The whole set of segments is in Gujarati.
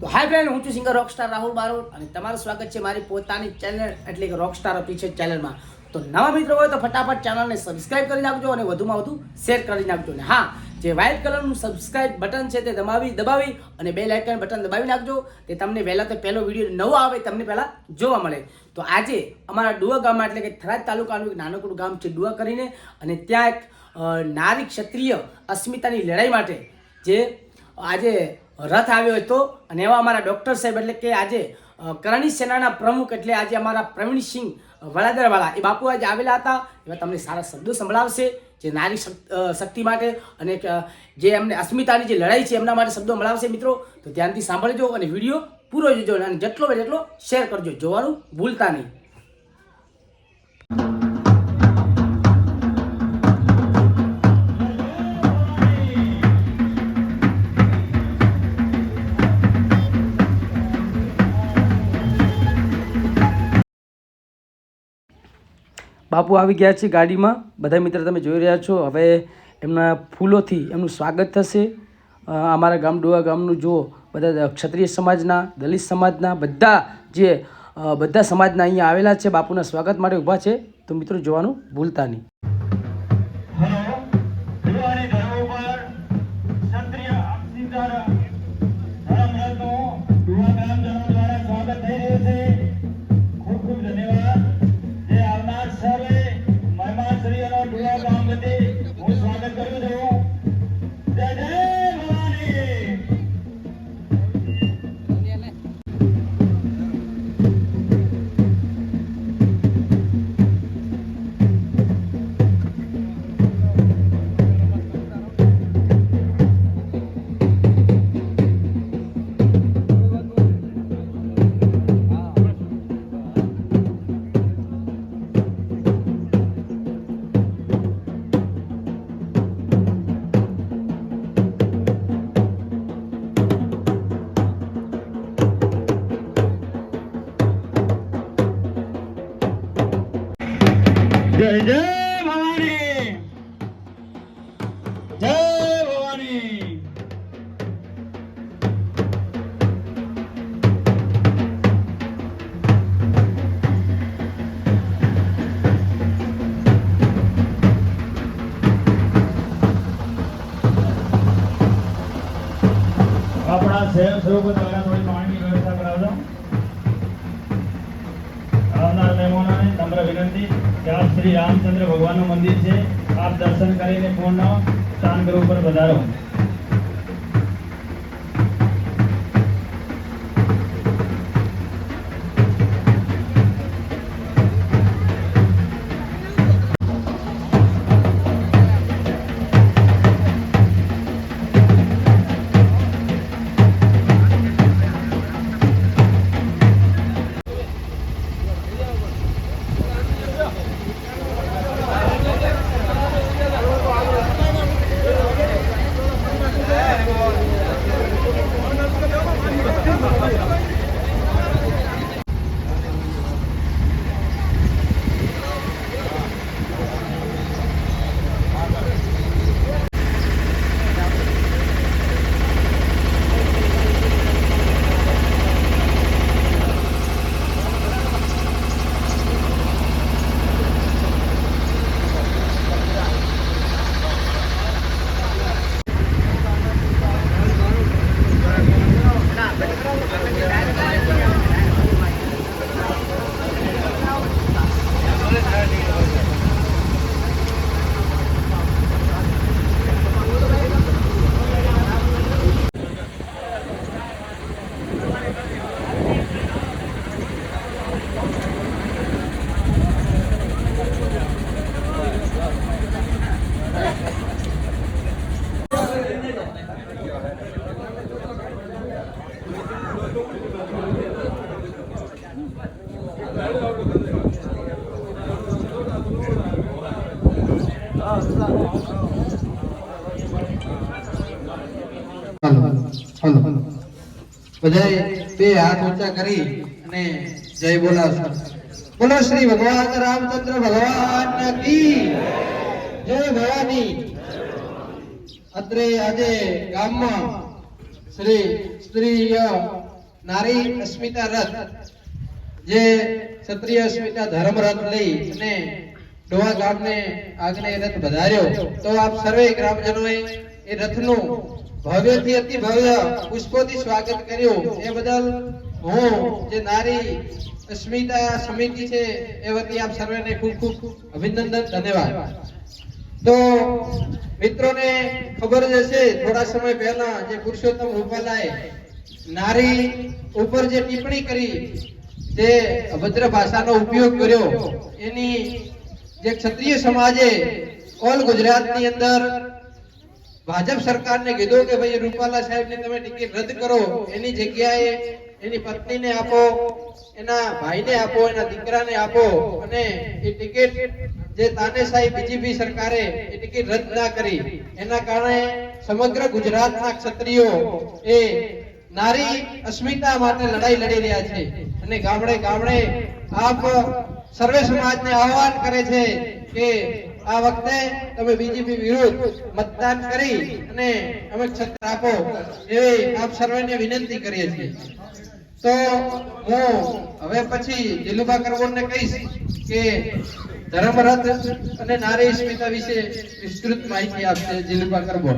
તો હાય ફ્રેન્ડ હું છું સિંગર રોકસ્ટાર રાહુલ બારોટ અને તમારું સ્વાગત છે મારી પોતાની ચેનલ એટલે કે રોકસ્ટાર ઓફિશિયલ ચેનલમાં તો નવા મિત્રો હોય તો ફટાફટ ચેનલને સબસ્ક્રાઇબ કરી નાખજો અને વધુમાં વધુ શેર કરી નાખજો. અને હા, જે વ્હાઇટ કલરનું સબસ્ક્રાઇબ બટન છે તે દબાવી દબાવી અને બે લાઇકન બટન દબાવી નાખજો. તે તમને વહેલા તો પહેલો વીડિયો નવો આવે તમને પહેલાં જોવા મળે. તો આજે અમારા ડુવા ગામમાં એટલે કે થરાદ તાલુકાનું એક નાનકડું ગામ છે ડુવા કરીને અને ત્યાં એક નારી ક્ષત્રિય અસ્મિતાની લડાઈ માટે જે આજે રથ આવ્યો હતો અને એવા અમારા ડૉક્ટર સાહેબ એટલે કે આજે કરણી સેનાના પ્રમુખ એટલે આજે અમારા પ્રવીણસિંહ વડાદરવાળા, એ બાપુ આજે આવેલા હતા. એવા તમને સારા શબ્દો સંભળાવશે જે નારી શક- શક્તિ માટે અને જે એમને અસ્મિતાની જે લડાઈ છે એમના માટે શબ્દો મળાવશે મિત્રો. તો ધ્યાનથી સાંભળજો અને વીડિયો પૂરો જોજો અને જેટલો બને એટલો શેર કરજો. જોવાનું ભૂલતા નહીં. બાપુ આવી ગયા છે ગાડીમાં. બધા મિત્ર તમે જોઈ રહ્યા છો. હવે એમના ફૂલોથી એમનું સ્વાગત થશે. અમારા ગામ ડોવા ગામનું જુઓ. બધા ક્ષત્રિય સમાજના, દલિત સમાજના, બધા જે બધા સમાજના અહીંયા આવેલા છે. બાપુના સ્વાગત માટે ઊભા છે. તો મિત્રો જોવાનું ભૂલતા નહીં. જય જય ભવાની. હલો હલો બધાએ હાથ ઊંચા કરી અને જય બોલાવશો બોલો શ્રી ભગવાન રામચંદ્ર ભગવાન કી જય. ભવાની. અત્રે આજે ગામમાં શ્રી સ્ત્રીય નારી અસ્મિતા રથ, જે ક્ષત્રિય અસ્મિતા ધર્મ રથ લઈ અને ડોવા ગામને આગને રથ વધાર્યો તો આપ સર્વે ગ્રામજનોએ એ રથનું ભવ્યથી અતિ ભવ્ય પુષ્પોથી સ્વાગત કર્યું. એ બદલ હું, જે નારી અસ્મિતા સમિતિ છે, એ વતી આપ સર્વેને ખૂબ ખૂબ અભિનંદન, ધન્યવાદ. તો મિત્રોને ખબર જ હશે, થોડા સમય પહેલા જે પુરુષોત્તમ રૂપાલાએ નારી ઉપર જે ટિપ્પણી કરી જે અભદ્ર ભાષાનો ઉપયોગ કર્યો. એની જે ક્ષત્રિય સમાજે ઓલ ગુજરાતની અંદર ભાજપ સરકારને કીધું કે ભાઈ, રૂપાલા સાહેબને તમે ટિકિટ રદ કરો. એની જગ્યાએ એની પત્નીને આપો, એના ભાઈને આપો, એના દીકરાને આપો અને એ ટિકિટ જે તાનેશાહી બીજેપી સરકારે એ ટિકિટ રદ ના કરી. એના કારણે સમગ્ર ગુજરાતના ક્ષત્રિયો એ નારી અસ્મિતા માટે લડાઈ લડી રહ્યા છે. અને ગામડે ગામડે આપ સર્વે સમાજને આહવાન કરે છે કે આ વખતે તમે બીજેપી વિરુદ્ધ મતદાન કરી અને અમે ક્ષત્ર આપો એવી આપ સર્વેને વિનંતી કરીએ છીએ. તો હું હવે પછી દિલુભા કરવોને કહીશ કે ધર્મરથ અને નારી સ્મિતા વિશે વિસ્તૃત માહિતી આપશે દિલુભા કરવો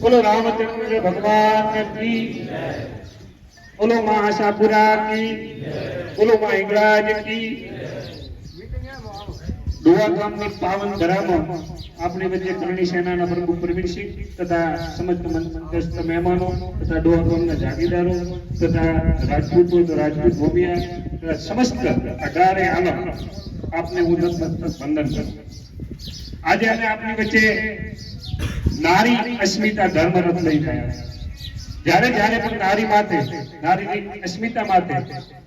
બોલો રામચંદ્ર ભગવાન કી બોલો માં આશાપુરા કી બોલો માં ઇંગળાજ કી ડોવા પાવન ધરામાં આપણી વચ્ચે કરણી સેનાના પ્રમુખ પ્રવીણસિંહ તથા સમસ્ત મંત્રસ્થ મહેમાનો તથા ડોવા ગામના તથા રાજપૂતો તો રાજપૂત ભૂમિયા તથા સમસ્ત અઢારે આલમ આપને હું નતમસ્તક વંદન કરું આજે અમે આપની વચ્ચે નારી અસ્મિતા લઈને આવ્યા છે. જ્યારે જ્યારે પણ નારી માથે, નારીની અસ્મિતા માથે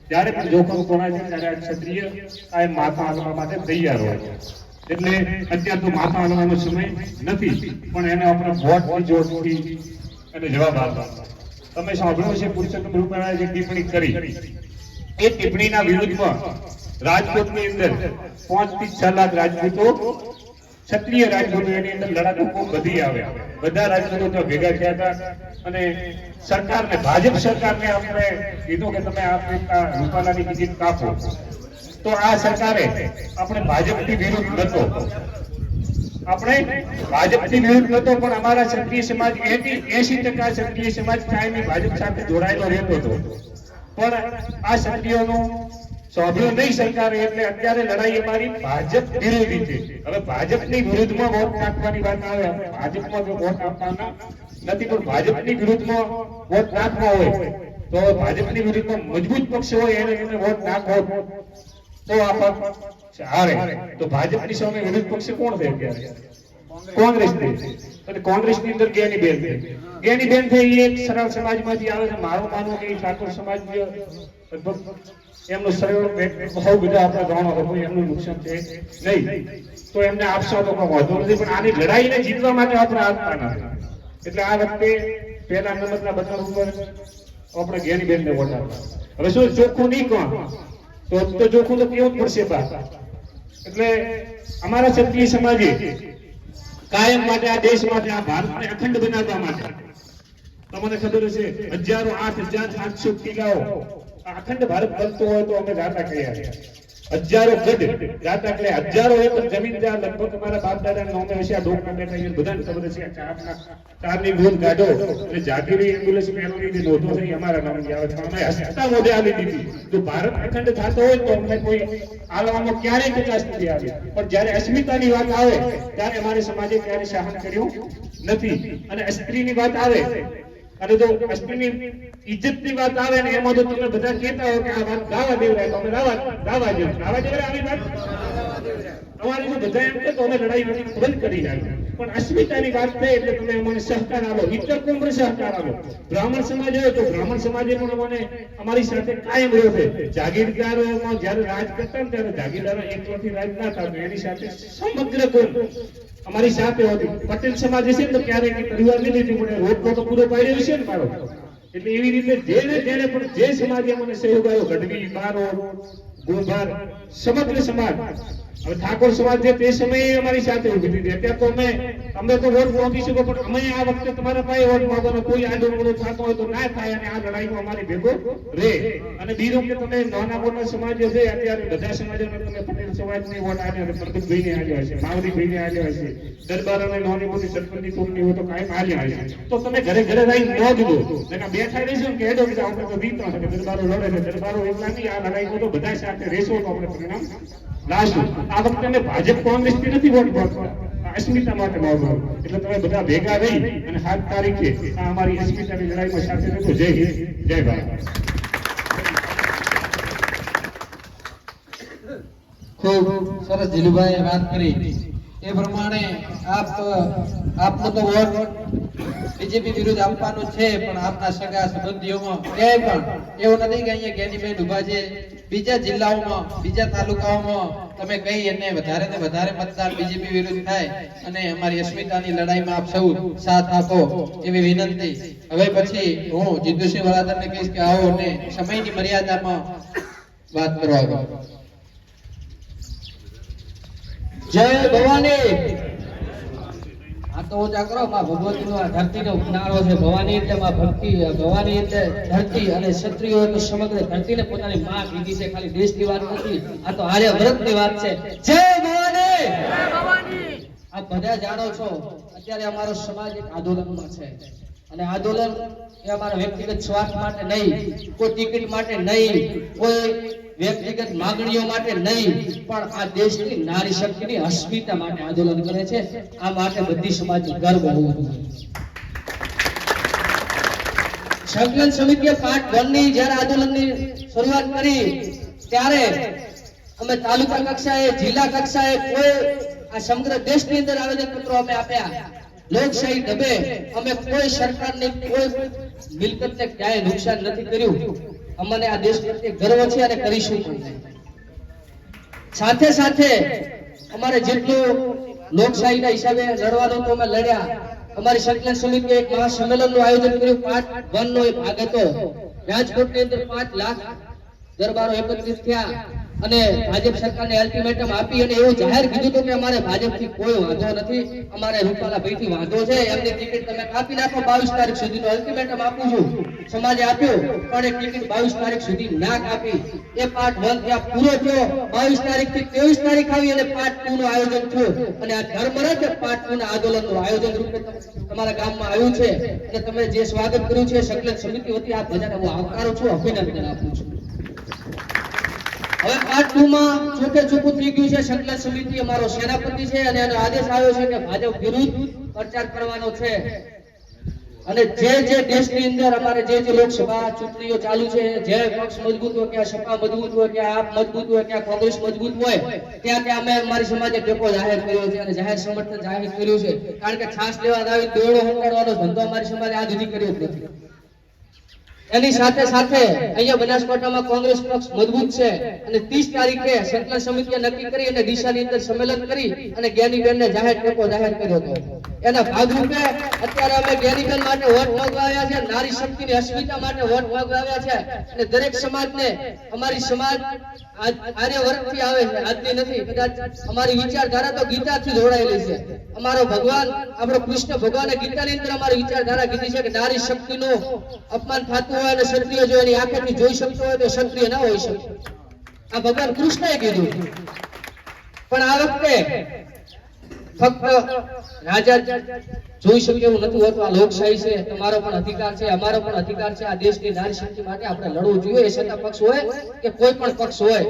જ્યારે પણ જોખમ કોના છે ત્યારે ક્ષત્રિય આ માથા હાલવા માટે તૈયાર હોય એટલે અત્યારે તો માથા હાલવાનો સમય નથી, પણ એને આપણે વોટ જોડથી એને જવાબ આપવાનો. તમે સાંભળ્યું છે પુરુષોત્તમ રૂપાલાએ જે ટિપ્પણી કરી. એ ટિપ્પણીના વિરુદ્ધમાં રાજકોટની અંદર પાંચથી છ લાખ રાજપૂતો ક્ષત્રિય રાજપૂતો એની અંદર લડાકુ ખૂબ વધી આવ્યા. બધા રાજપૂતો ત્યાં ભેગા થયા હતા. અને સરકારને, ભાજપ સરકારને આપણે કીધું કે તમે આ રૂપાલાની ટિકિટ કાપો. તો આ સરકારે આપણે ભાજપની વિરુદ્ધ નતો આપણે ભાજપની વિરુદ્ધ નતો પણ અમારા ક્ષત્રિય સમાજ એસી ટકા ક્ષત્રિય સમાજ કાયમી ભાજપ સાથે જોડાયેલો રહેતો હતો. પણ આ ક્ષત્રિયોનું સાંભળ્યું નહીં સરકારે, એટલે અત્યારે લડાઈ અમારી ભાજપ વિરોધી છે. હવે ભાજપની વિરુદ્ધમાં વોટ નાખવાની વાત આવે ભાજપમાં જો વોટ આપવાના, નથી પણ ભાજપની વિરુદ્ધમાં વોટ નાખવા હોય, તો ભાજપની વિરુદ્ધમાં મજબૂત પક્ષ હોય એને તમે વોટ નાખો. તો આ પક્ષ હારે તો ભાજપની સામે વિરુદ્ધ પક્ષ કોણ છે અત્યારે? કોંગ્રેસ અને કોંગ્રેસની અંદર ગેની બેન છે. ગેની બેન એ એક સરળ સમાજમાંથી આવે છે. મારું માનવું કે ઠાકોર સમાજ લગભગ એમનું સહયોગ બહુ બધા આપણે જાણો હતો એમનું નુકસાન છે. નહીં. તો એમને આપશો તો કોઈ વાંધો નથી, પણ આની લડાઈને જીતવા માટે આપણે આપતા નથી એટલે આ વખતે પહેલા નંબરના બધા ઉપર આપણે જ્ઞાની બેનને વોટ હવે શું, ચોખ્ખું નહીં કોણ? તો તો ચોખ્ખું તો કેવું જ પડશે બા. એટલે અમારા ક્ષત્રિય સમાજે કાયમ માટે આ દેશ માટે, આ ભારતને અખંડ બનાવવા માટે, તમને ખબર હશે, હજારો, આઠ હજાર, આઠસો કિલ્લાઓ અખંડ ભારત બનતો હોય તો અમે ગાતા કર્યા હજારો ગઢ ગાતા એટલે હજારો એકર જમીન જ્યાં લગભગ અમારા બાપ દાદા નામે હશે. આ ડોક બેઠા છે બધાને ખબર છે ચારના ચારની કાઢો. એટલે જાગીરી એમ્બ્યુલન્સ પહેલાની જે નોંધો થઈ અમારા નામની આવે છે. અમે હસતા મોઢે આવી દીધી. જો ભારત અખંડ થતો હોય તો અમને કોઈ આલવામાં ક્યારેય કચાશ નથી આવી પણ જ્યારે અસ્મિતાની વાત આવે, ત્યારે અમારે સમાજે ક્યારે સહન કર્યું નથી. અને સ્ત્રીની વાત આવે અને જો અસ્ત્રીની ઇજ્જતની વાત આવે ને એમાં તો તમે બધા કહેતા હો કે આ વાત ગાવા દેવરાય તો અમે ગાવા ગાવા જેવું ગાવા દેવરાય આવી વાત? તમારી જો બધા એમ કે તો અમે લડાઈ બંધ કરી નાખી. પણ અસ્મિતાની વાત થઈ એટલે તમે અમને સહકાર આપો. ઇતર કોંગ્રેસ સહકાર આપો? બ્રાહ્મણ સમાજ હોય તો બ્રાહ્મણ સમાજે પણ અમને અમારી સાથે કાયમ રહ્યો છે. જાગીરદારોમાં જ્યારે રાજ કરતા ને ત્યારે જાગીરદારો એકલાથી રાજ ના થતું એની સાથે સમગ્ર કોણ? અમારી સાથે હતી. પટેલ સમાજ છે ને તો ક્યારેક પરિવારની લીધી પણ રોટલો તો પૂરો પાડ્યો છે ને મારો. એટલે એવી રીતે જેને જેને પણ જે સમાજે મને સહયોગ આવ્યો ગઢવી બારો ગોભાર, સમગ્ર સમાજ હવે ઠાકોર સમાજ છે તે સમયે અમારી સાથે ઊભી હતી. અત્યારે તો અમે અમે તો વોટ પહોંચી શકો પણ અમે આ વખતે તમારા પાસે વોટ માંગવાનો કોઈ આંદોલન થતો હોય તો ના થાય અને આ લડાઈમાં અમારી ભેગો રહે અને બીજું કે તમે નાના મોટા સમાજ છે અત્યારે બધા સમાજોને તમે પટેલ સમાજની વોટ આલ્યો અને પ્રદીપભાઈને આલ્યો હશે માવડીભાઈને આલ્યો છે દરબાર અને નાની મોટી સરપંચની ચૂંટણી હોય તો કાયમ આલ્યા છે. તો તમે ઘરે ઘરે રહીને ન જુઓ. નકર બેઠા રહીશું કે હેડો કે આપણે તો છે કે દરબારો લડે છે. દરબારો એટલા નહીં આ લડાઈમાં તો બધા સાથે રહેશો તો આપણે પરિણામ લાવશું. આ વખતે ભાજપ કોંગ્રેસથી નથી વોટ માંગતા અસ્મિતા માટે માંગવા એટલે તમે બધા ભેગા રહી અને સાત તારીખે આ અમારી અસ્મિતાની લડાઈમાં સાથે રહેજો. જય હિન્દ. જય ભારત. ખૂબ સરસ જીલુભાઈ વાત કરી. એ પ્રમાણે આપ, આપનો તો વોટ બીજેપી વિરુદ્ધ આપવાનો છે, પણ આપના સગા સંબંધીઓમાં ક્યાંય પણ એવું નથી કે અહીંયા જ્ઞાનીબેન ઊભા છે. બીજા જિલ્લાઓમાં, બીજા તાલુકાઓમાં તમે કહી અને વધારે ને વધારે મતદાન બીજેપી વિરુદ્ધ થાય અને અમારી અસ્મિતાની લડાઈમાં આપ સૌ સાથ આપો એવી વિનંતી. હવે પછી હું જીતુસિંહ વડાધરને કહીશ કે આવો અને સમયની મર્યાદામાં વાત કરવા જય ભવાની! તો બધા જાણો છો, અત્યારે અમારો સમાજ એક છે. અને આંદોલન એ અમારા વ્યક્તિગત સ્વાર્થ માટે નહીં, કોઈ ટિકિટ માટે નહીં, કોઈ વ્યક્તિગત માંગણીઓ માટે નહીં, પણ આ દેશની નારી શક્તિની અસ્મિતા માટે આંદોલન કરે છે. આ માટે બધી સમાજ ગર્વ હોવો જોઈએ. સંકલન સમિતિએ પાર્ટ વનની જ્યારે આંદોલનની શરૂઆત કરી, ત્યારે અમે તાલુકા કક્ષાએ, જિલ્લા કક્ષાએ કોઈ આ સમગ્ર દેશની અંદર આવેદન પત્રો અમે આપ્યા. લોકશાહી ઢબે અમે કોઈ સરકારની કોઈ મિલકતને ક્યાંય નુકસાન નથી કર્યું. અમને આ દેશ પ્રત્યે ગર્વ છે અને કરીશું પણ સાથે સાથે અમારે જેટલું લોકશાહીના હિસાબે લડવાનો તો અમે લડ્યા. અમારી સંકલન સમિતિએ એક મહાસંમેલનનું આયોજન કર્યું. પાંચ વન નો એક ભાગ હતો. રાજકોટની અંદર પાંચ લાખ દરબારો એકત્રિત થયા. અને ભાજપ સરકારને અલ્ટિમેટમ આપી અને એવું જાહેર કીધું હતું કે અમારે ભાજપથી કોઈ વાંધો નથી. અમારે રૂપાલા ભાઈથી વાંધો છે. એમને ટિકિટ તમે કાપી નાખો બાવીસ તારીખ સુધીનો અલ્ટિમેટમ આપું છું. સમાજે આપ્યું, પણ એ ટિકિટ બાવીસ તારીખ સુધી ના કાપી. એ પાર્ટ વન ત્યાં પૂરો થયો. બાવીસ તારીખથી ત્રેવીસ તારીખ આવી અને પાર્ટ ટુ નું આયોજન થયું. અને આ ધર્મરથ પાર્ટ ટુ ના આંદોલનનું આયોજન રૂપે તમ- તમારા ગામમાં આવ્યું છે. અને તમે જે સ્વાગત કર્યું છે, સંકલન સમિતિ વતી આ બધાને હું આવકારું છું, અભિનંદન આપું છું. હવે પાર્ટ ટુ માં ચોકે ચોખ્ખું થઈ ગયું છે, સંકલન સમિતિ છે કે ભાજપ કરવાનો છે. અને જે જે જે જે લોકસભા ચૂંટણીઓ ચાલુ છે, જે પક્ષ મજબૂત હોય, ક્યાં સપા મજબૂત હોય, ક્યાં આપ મજબૂત હોય, ક્યાં કોંગ્રેસ મજબૂત હોય, ત્યાં ત્યાં અમે અમારી સમાજે ટેકો જાહેર કર્યો છે અને જાહેર સમર્થન જાહેર કર્યું છે. કારણ કે છાસ લેવા આવી દોડો હંકારવાનો ધંધો અમારી સમાજે આ સુધી કર્યો નથી. એની સાથે સાથે અહીંયા બનાસકાંઠામાં કોંગ્રેસ પક્ષ મજબૂત છે અને 30 તારીખે સંકલન સમિતિએ નક્કી કરી અને દિશાની અંદર સંમેલન કરી અને જ્ઞાનીબેનને જાહેર ટેકો જાહેર કર્યો હતો. એના ભાગરૂપે અત્યારે અમે જ્ઞાનીબેન માટે વોટ માંગવા આવ્યા છે, નારી શક્તિની અસ્મિતા માટે વોટ માંગવા આવ્યા છે અને દરેક સમાજને અમારી સમાજ આજ- આર્ય વર્ગથી આવે છે આજની નથી, કદાચ અમારી વિચારધારા તો ગીતાથી જોડાયેલી છે. અમારો ભગવાન, આપણો કૃષ્ણ ભગવાને ગીતાની અંદર અમારી વિચારધારા કીધી છે કે નારી શક્તિનો અપમાન થતું હોય અને ક્ષત્રિય જો એની આંખેથી જોઈ શકતો હોય તો ક્ષત્રિય ના હોઈ શકે. આ ભગવાન કૃષ્ણએ કીધું. પણ આ વખતે ફક્ત રાજા, જોઈ શકે એવું નથી હોતું. આ લોકશાહી છે, તમારો પણ અધિકાર છે, અમારો પણ અધિકાર છે. આ દેશની નારી શક્તિ માટે આપણે લડવું જોઈએ. એ સત્તા પક્ષ હોય કે કોઈ પણ પક્ષ હોય,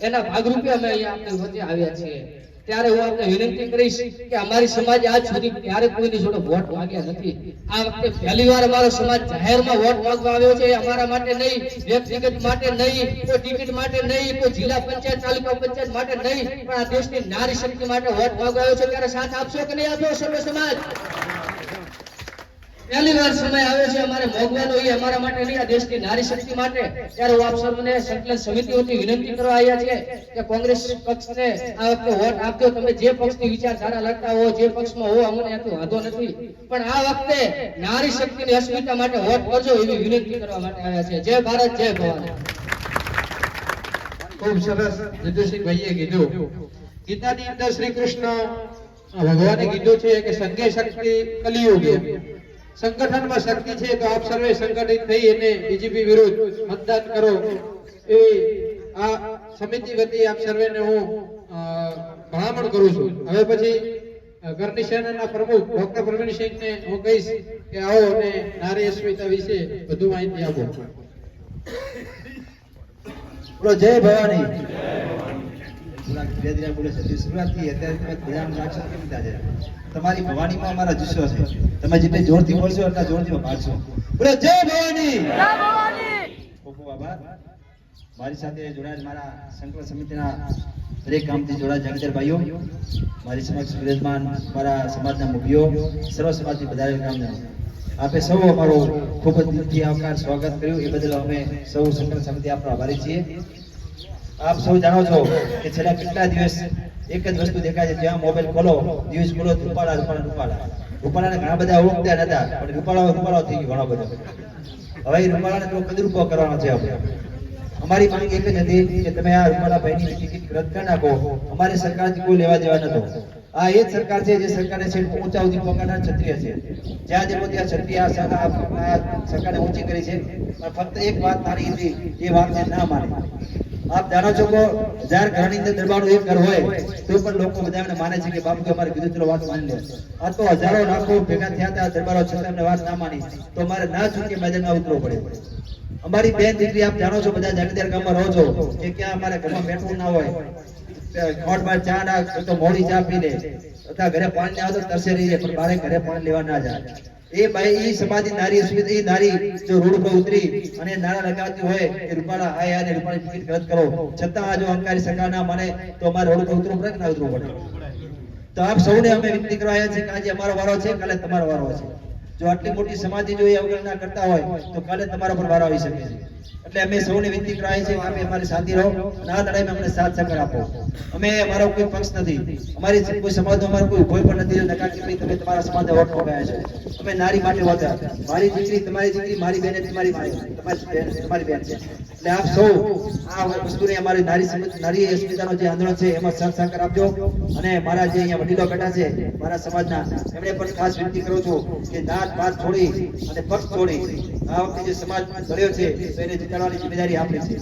એના ભાગરૂપે અમે અહીંયા આપણી વચ્ચે આવ્યા છીએ. ત્યારે હું આપને વિનંતી કરીશ કે અમારી સમાજ આજ સુધી ક્યારે કોઈની જોડે વોટ માંગ્યા નથી. આ વખતે પહેલી વાર અમારો સમાજ જાહેરમાં વોટ માંગવા આવ્યો છે અમારા માટે નહીં, વ્યક્તિગત માટે નહીં, કોઈ ટિકિટ માટે નહીં, કોઈ જિલ્લા પંચાયત, તાલુકા પંચાયત માટે નહીં, પણ આ દેશની નારી શક્તિ માટે વોટ માંગવા આવ્યો છે. ત્યારે સાથ આપશો કે નહીં આપશો? સર્વ સમાજ. પહેલી વાર સમય આવે છે, અમારે ભોગવાનો એ અમારા માટે નહીં આ દેશની નારી શક્તિ માટે. ત્યારે હું આપ સૌને સંકલન સમિતિઓથી વિનંતી કરવા આવ્યા છે કે કોંગ્રેસ પક્ષને આ વખતે વોટ આપજો તમે જે પક્ષની વિચારધારા લડતા હો, જે પક્ષમાં હો, અમને એનાથી વાંધો નથી. પણ આ વખતે નારી શક્તિની અસ્મિતા માટે વોટ કરજો એવી વિનંતી કરવા માટે આવ્યા છે. જય ભારત, જય ભવાની. ખૂબ સરસ ભાઈએ કીધું. ગીતાની અંદર શ્રી કૃષ્ણ ભગવાને કીધું છે કે સંઘે શક્તિ કલિયુગ. સંગઠનમાં શક્તિ છે તો આપ સર્વે સંગઠિત થઈ અને બીજેપી વિરુદ્ધ મતદાન કરો. એવી આ સમિતિ વતી આપ સર્વેને હું ભલામણ કરું છું. હવે પછી કરણી સેનાના પ્રમુખ ડોક્ટર પ્રવીણસિંહને હું કહીશ કે આવો અને નારી અસ્મિતા વિશે વધુ માહિતી આપો. જય ભવાની. ધીરે ધીરે બોલે છે. શરૂઆતથી અત્યારે ધ્યાન રાખશો કેમ થાય તમારી ભવાનીમાં અમારા જુસ્સો છે. તમે જેટલી જોરથી બોલશો એટલા જોરથી ભાગશો બોલે જય ભવાની! ખૂબ ખૂબ આભાર. મારી સાથે જોડાયેલ મારા સંકલ્પ સમિતિના દરેક કામથી જોડાયેલ જાગીદાર ભાઈઓ મારી સમક્ષ વિરાજમાન મારા સમાજના મુખીઓ સર્વ સમાજથી વધારેલ ગામના. આપે સૌ અમારો ખૂબ જ દિલથી આવકાર સ્વાગત કર્યું. એ બદલ અમે સૌ સંકલ્પ સમિતિ આપણો આભારી છીએ. આપ સૌ જાણો છો કે છેલ્લા કેટલા દિવસ એક જ વસ્તુ દેખાય છે, જ્યાં મોબાઈલ ખોલો, દિવસ ખોલો રૂપાળા રૂપાળા રૂપાળા રૂપાળાને ઘણા બધા ઓળખતા નતા, પણ રૂપાળાઓ રૂપાળા થઈ ગયો ઘણો બધો. હવે રૂપાળાને તો કદરૂપો કરવાનો છે આપણે. અમારી માંગ એક જ હતી કે તમે આ રૂપાળા ભાઈની ટિકિટ રદ કરી નાખો. અમારી સરકારથી કોઈ લેવા દેવા નતો આ એ સરકાર છે જે સરકારે છે ઊંચા સુધી પહોંચાડનાર ક્ષત્રિય છે. જ્યાં જે બધી ક્ષત્રિય સરકારે ઊંચી કરી છે, પણ ફક્ત એક વાત મારી હતી, એ વાતને ના માને. આપ જાણો છો કે હજાર ઘરની અંદર દરબારનું એક ઘર હોય, તો પણ લોકો બધા એમને માને છે કે બાપુ અમારે કીધું ચલો વાત માની લે. આ તો હજારો લાખો ભેગા થયા હતા, દરબારો છતાં વાત ના માની. તો અમારે ના ચૂકે મેદાનમાં ઉતરવું પડે. અમારી બેન દીકરી, આપ જાણો છો બધા જાગીદાર ગામમાં રહો છો, કે ક્યાં અમારે ઘરમાં બેઠવું ના હોય. ખોટમાં ચા ના તો મોડી ચા પી લે. તથા ઘરે પાણી આવે તો તરસે રહી જાય, પણ બારે ઘરે પાણી લેવા ના જાય. એ ભાઈ એ સમાધિ નારી એ નારી જો રોડ પર ઉતરી અને નાણા લગાવતી હોય કે રૂપાળા આ યાર રૂપાળી ટિકિટ રદ કરો. છતાં આ જો અહંકારી સરકાર ના મને, તો અમારે રોડ પર ઉતરવું પડે કે ના ઉતરવું પડે? તો આપ સૌને અમે વિનંતી કરવા આવ્યા છે કે આજે અમારો વારો છે, કાલે તમારો વારો છે. જો આટલી મોટી સમાધિ જો એ અવગણના કરતા હોય, તો કાલે તમારા પર વારો આવી શકે છે. એટલે અમે સૌને વિનંતી કરાય છે કે અમારી સાથી રહો અને આ લડાઈમાં અમને સાથ સહકાર આપો. અમે અમારો કોઈ પક્ષ નથી. અમારી કોઈ સમાજ અમારો કોઈ કોઈ પણ નથી. નકા કે ભાઈ તમે તમારા સમાજને વોટ મગાયા છે. અમે નારી માટે વાતા મારી દીકરી, તમારી દીકરી, મારી બેન તમારી મારી તમારી બેન તમારી બેન છે. એટલે આપ સૌ આ વસ્તુને અમારી નારી સમજ નારી અસ્મિતાનો જે આંદોલન છે એમાં સાથ સહકાર આપજો. અને મારા જે અહીંયા વડીલો બેઠા છે, મારા સમાજના, એમણે પણ ખાસ વિનંતી કરું છું કે જાત પાત છોડી અને પક્ષ છોડી આ વખતે જે સમાજ ભર્યો છે એને જીતાડવાની જિમ્મેદારી આપણી છે.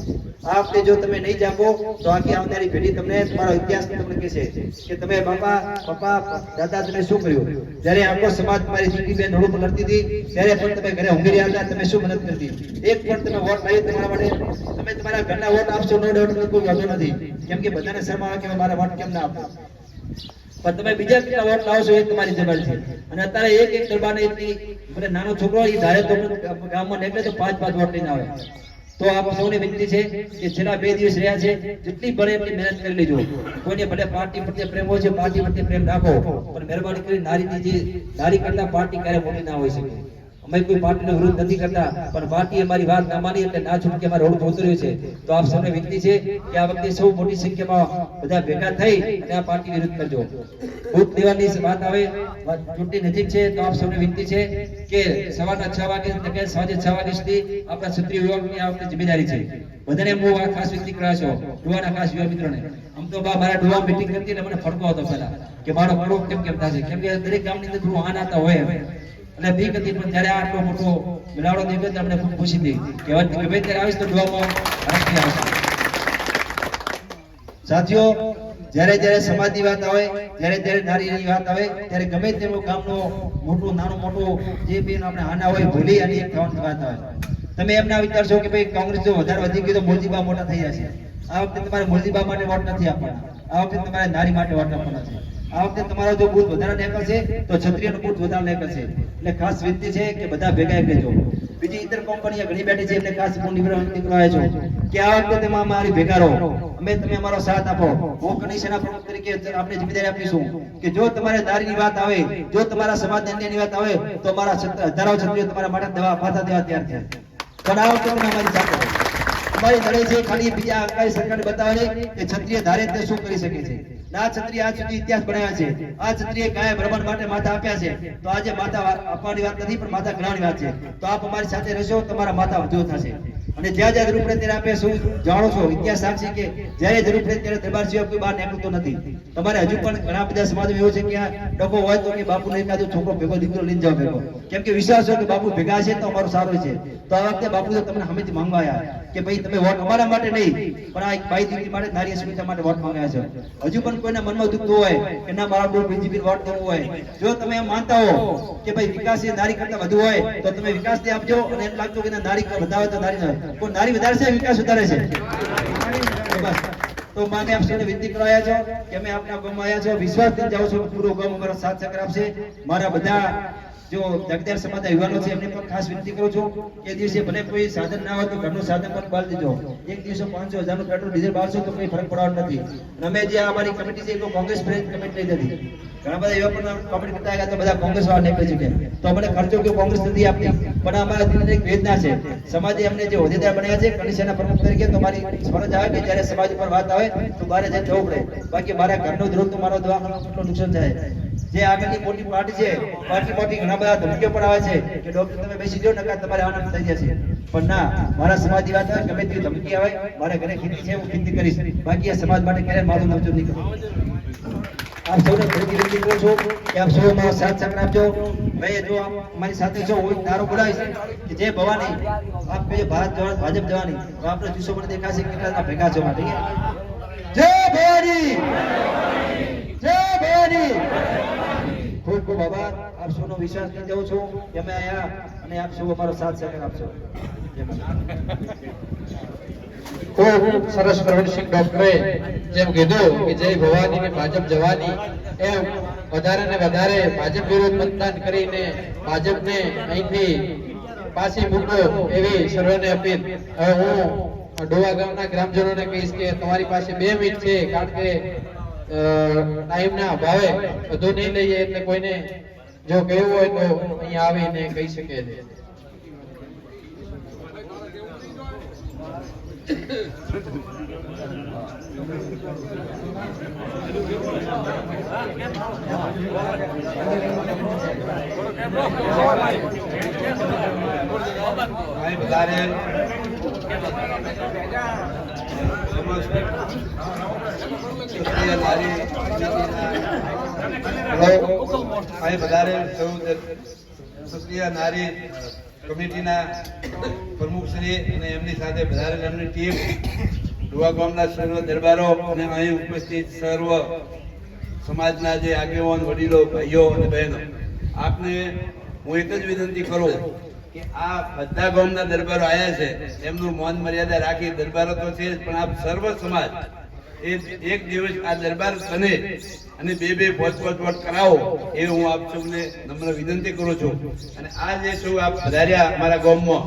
આ વખતે જો તમે નહીં જાગો તો આખી આવનારી પેઢી તમને તમારો ઇતિહાસ તમને કહેશે કે તમે બાપા, પપ્પા, દાદા, તમે શું કર્યું? જ્યારે આખો સમાજ મારી દીકરી, બેન ઉપર લડતી હતી, ત્યારે પણ તમે ઘરે ઊંઘી રહ્યા તમે શું મદદ કરતી એક પણ તમે વોટ લાવી તમારા માટે, તમે તમારા ઘરના વોટ આપશો, નો ડાઉટ કોઈ વાંધો નથી. કેમ કે બધાને શરમ આવે કે મારા વોટ કેમ ના આપો? પણ તમે બીજા કેટલા વોટ લાવશો એ તમારી જવાબદારી છે. અને અત્યારે એક એક દરબારને એટલી નાનો છોકરો એ ધારે તો ગામમાં નીકળે તો પાંચ પાંચ વોટ લઈને આવે. તો આપ સૌને વિનંતી છે કે છેલ્લા બે દિવસ રહ્યા છે, જેટલી ભલે એટલી મહેનત કરી લેજો. કોઈને ભલે પાર્ટી પ્રત્યે પ્રેમ હોય છે, પાર્ટી પ્રત્યે પ્રેમ રાખો, પણ મહેરબાની કરી નારીની જે નારી કરતા પાર્ટી ક્યારે મોટી ના હોય શકે. અમે કોઈ પાર્ટીનો વિરોધ નથી કરતા, પણ પાર્ટી અમારી વાત ના માની એટલે ના છૂટકે અમારે રોડ પર છે. તો આપ સૌને વિનંતી છે કે આ વખતે સૌ મોટી સંખ્યામાં બધા ભેગા થઈ અને આ પાર્ટી વિરોધ કરજો. બુથ દેવાની વાત આવે ચૂંટણી નજીક છે, તો આપ સૌને વિનંતી છે કે સવારના છ વાગે કે સાંજે છ વાગે સુધી આપણા ક્ષત્રિય યુવકની આ વખતે જિમ્મેદારી છે. બધાને હું આ ખાસ વિનંતી કરા છો ડુવાના ખાસ યુવા મિત્રોને. આમ તો બા, મારા ડુવા મીટિંગ કરતી એટલે મને ફડકો હતો પહેલા કે મારો પડો કેમ કેમ થશે કેમ કે દરેક ગામની અંદર થોડું આન આતા હોય એટલે બીક હતી પણ જ્યારે આટલો મોટો મેળાવડો તો આપણે ખૂબ ખુશી થઈ. કે હવે ગમે ત્યારે આવીશ તો ડોમાં સાથીઓ, જ્યારે જ્યારે સમાજની વાત આવે, જ્યારે જ્યારે નારીની વાત આવે, ત્યારે ગમે તેવું ગામનો મોટું, નાનું, મોટું જે બી આપણે આના હોય, ભૂલી અને એક થવાની વાત આવે. તમે એમ ના વિચારશો કે ભાઈ કોંગ્રેસ જો વધારે વધી ગયું તો મોરજીબા મોટા થઈ જશે. આ વખતે તમારે મોરજીબા માટે વોટ નથી આપવાના. આ વખતે તમારે નારી માટે વોટ આપવાના છે. આ વખતે તમારા જો બુથ વધારે નીકળશે તો ક્ષત્રિયનો બુથ વધારે નીકળશે એટલે ખાસ વિનંતી છે કે બધા ભેગા એક લેજો બીજી ઇતર કંપનીઓ ઘણી બેઠી છે એમને ખાસ હું નીકળવા આવ્યો કે આ વખતે તમે અમારી ભેગા રહો. અમે તમે અમારો સાથ આપો. હું કમિશનના પ્રમુખ તરીકે આપણે જવાબદારી આપીશું કે જો તમારે નારીની વાત આવે, જો તમારા સમાજ અન્યની વાત આવે, તો અમારા હજારો ક્ષત્રિયો તમારા માટે દવા પાછા દેવા તૈયાર છે. પણ આ વખતે તમે અમારી સાથે અમારી લડાઈ છે, ખાલી બીજા અંકારી સરકારને બતાવવાની કે ક્ષત્રિય ધારે તે શું કરી શકે છે. ના છત્રી આજ સુધી ઇતિહાસ બનાવ્યા છે. આ છત્રીએ કાયમ રમણ માટે માથા આપ્યા છે. તો આજે માથા આપવાની વાત નથી, પણ માથા ગણાવવાની વાત છે. તો આપ અમારી સાથે રહેશો, તમારા માથા વધુ થશે. અને જ્યાં જ્યાં જરૂર પડે આપે શું જાણો છો? ઇતિહાસ સાક્ષી કે જ્યારે જરૂર પડે દરબાર સિવાય કોઈ બહાર નીકળતો નથી. તમારે હજુ પણ ઘણા બધા સમાજ એવું છે કે ડકો હોય તો કે બાપુ નહીં કાઢો છોકરો ભેગો દીકરો લઈને જાઓ ભેગો. કેમ કે વિશ્વાસ હોય કે બાપુ ભેગા છે તો અમારો સારો છે. તો આ વખતે બાપુ તમને હમેથી માંગવા આવ્યા. કે ભાઈ તમે વોટ અમારા માટે નહીં, પણ આ એક ભાઈ દીકરી માટે નારી અસ્મિતા માટે વોટ માંગ્યા છે. હજુ પણ કોઈના મનમાં દુખતું હોય કે ના, મારા બહુ બીજેપી વોટ દેવું હોય. જો તમે એમ માનતા હો કે ભાઈ વિકાસ એ નારી કરતા વધુ હોય, તો તમે વિકાસ ને આપજો અને એમ લાગતું કે નારી વધારે તો નારી કોઈ નારી વધારે છે, વિકાસ વધારે છે? તો માને આપ સૌને વિનંતી કરાયા છે કે અમે આપના ગામમાં આવ્યા છે. વિશ્વાસથી જાઉં છું પૂરો ગામ અમારા સાથ સહકાર આપશે. મારા બધા જો જગદાર સમાજના યુવાનો છે, એમને પણ ખાસ વિનંતી કરું છું કે દિવસે ભલે કોઈ સાધન ના હોય તો ઘરનું સાધન પણ બાળ દીધો એક દિવસે પાંચસો હજારનું પેટ્રોલ ડીઝલ બાળશો તો કોઈ ફરક પડવાનો નથી. અમે જે અમારી કમિટી છે, એ કોંગ્રેસ ફ્રેન્ડ કમિટી લઈ નથી. ઘણા બધા એવા પણ કમિટી કરતા આવ્યા તો બધા કોંગ્રેસ વાળા નીકળી ચૂક્યા તો અમને ખર્ચો કે કોંગ્રેસ નથી આપતી. પણ અમારા દિલની એક વેદના છે. સમાજે અમને જે હોદ્દેદાર બન્યા છે કમિશનના પ્રમુખ તરીકે, તો મારી ફરજ આવે કે જ્યારે સમાજ ઉપર વાત આવે, તો મારે જઈને થવું પડે. બાકી મારા ઘરનો વિરોધ તો મારો દવાખાનો નુકસાન થાય. જે આગળની મોટી પાર્ટી છે પાર્ટી પાર્ટી ઘણા બધા ધમકીઓ પણ આવે છે કે ડોક્ટર તમે બેસી જાઓ, નકાર તમારે આનંદ થઈ જશે. પણ ના, મારા સમાજની વાત આવે ગમે તેવી ધમકી આવે, મારા ઘરે ખેતી છે, હું ખેતી કરીશ. બાકી આ સમાજ માટે ક્યારેય મારું નવજો નહીં કરું. આપ સૌને ફરીથી વિનંતી કરું છું કે આપ સૌ મારો સાથ સહકાર આપજો મેં જો અમારી સાથે છો, હું તારો બોલાવીશ કે જે ભવાની, આપ કહીએ ભારત જવા- ભાજપ જવાની, તો આપણે જુસ્સો પણ દેખાશે કેટલા ભેગા છો માટે જય ભવાની! ખૂબ ખૂબ આભાર. આપ સૌનો વિશ્વાસ કરી જાઉં છું કે અમે અહીંયા અને આપ સૌ અમારો સાથ સહકાર આપશો. ખૂબ સરસ પ્રવીણસિંહ ડોક્ટરે જેમ કીધું કે જય ભવાની ને ભાજપ જવાની એમ વધારે ને વધારે ભાજપ વિરુદ્ધ મતદાન કરીને ભાજપને અહીંથી પાછી મૂકો એવી સર્વેને અપીલ. હવે હું ડોવા ગામના ગ્રામજનોને કહીશ કે તમારી પાસે બે મિનિટ છે, કારણ કે ટાઈમના અભાવે બધું નહીં લઈએ એટલે કોઈને જો કહેવું હોય તો અહીંયા આવીને કહી શકે છે. ભાઈ ભાઈ વધારે ક્ષત્રિય નારી કમિટીના પ્રમુખશ્રી અને એમની સાથે વધારે એમની ટીમ, ડુવા ગામના સર્વ દરબારો અને અહીં ઉપસ્થિત સર્વ સમાજના જે આગેવાન, વડીલો, ભાઈઓ અને બહેનો. આપને હું એક જ વિનંતી કરું કે આ બધા ગામના દરબારો આવ્યા છે. એમનું મૌન મર્યાદા રાખી દરબારો તો છે પણ આપ સર્વ સમાજ એ એક દિવસ આ દરબાર બને અને બે બે પોચ પોચ વોટ કરાવો, એ હું આપ સૌને નમ્ર વિનંતી કરું છું. અને આ જે સૌ આપ વધાર્યા અમારા ગામમાં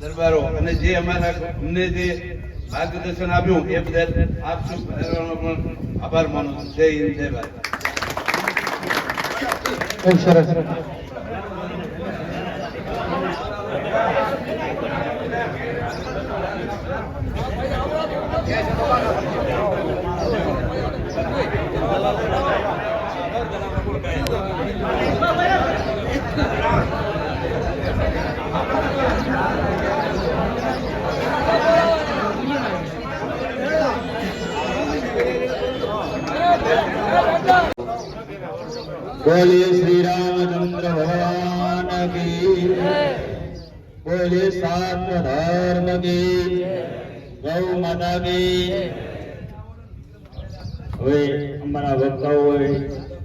દરબારો અને જે અમારા અમને જે માર્ગદર્શન આપ્યું, એ બદલ આપ સૌ વધારવાનો પણ આભાર માનું જય હિન્દ, જય ભારત. સરસ. બોલીએ શ્રી રામચંદ્ર ભગવાન કી બોલે સાત ધર્મ કી ગૌ માતા કી હવે અમારા વક્તાઓએ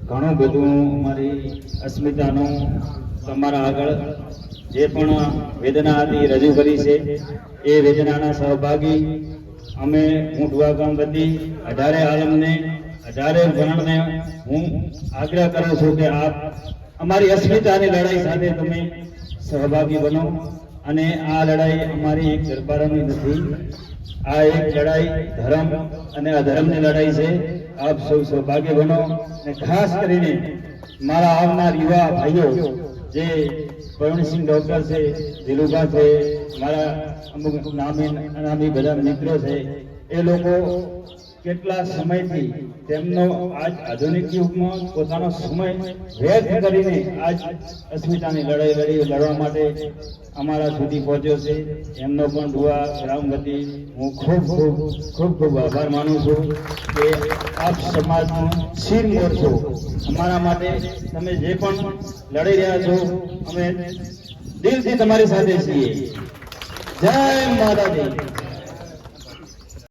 ઘણું બધું અમારી અસ્મિતાનું તમારા આગળ જે પણ વેદના હતી રજૂ કરી છે, એ વેદનાના સહભાગી અમે ડુવા ગામ વતી અઢારે આલમને અઢારે વર્ણને હું આગ્રહ કરું છું કે આપ અમારી અસ્મિતાની લડાઈ સાથે તમે સહભાગી બનો. અને આ લડાઈ અમારી એક દરબારોની નથી. આ એક લડાઈ ધર્મ અને અધર્મની લડાઈ છે. આપ સૌ સૌભાગ્ય બનો. અને ખાસ કરીને મારા આવનાર યુવા ભાઈઓ, જે પ્રવીણસિંહ ડોક્ટર છે ધીરુભા છે, મારા અમુક નામી નામી બધા મિત્રો છે, એ લોકો કેટલા સમયથી તેમનો આજ આધુનિક યુગમાં પોતાનો સમય વ્યર્થ કરીને આજ અસ્મિતાની લડાઈ લડી, લડવા માટે અમારા સુધી પહોંચ્યો છે. એમનો પણ દુઆ ગ્રામ વતી હું ખૂબ ખૂબ ખૂબ ખૂબ આભાર માનું છું કે આપ સમાજનું શિરમોર છો. અમારા માટે તમે જે પણ લડી રહ્યા છો, અમે દિલથી તમારી સાથે છીએ. જય માતાજી.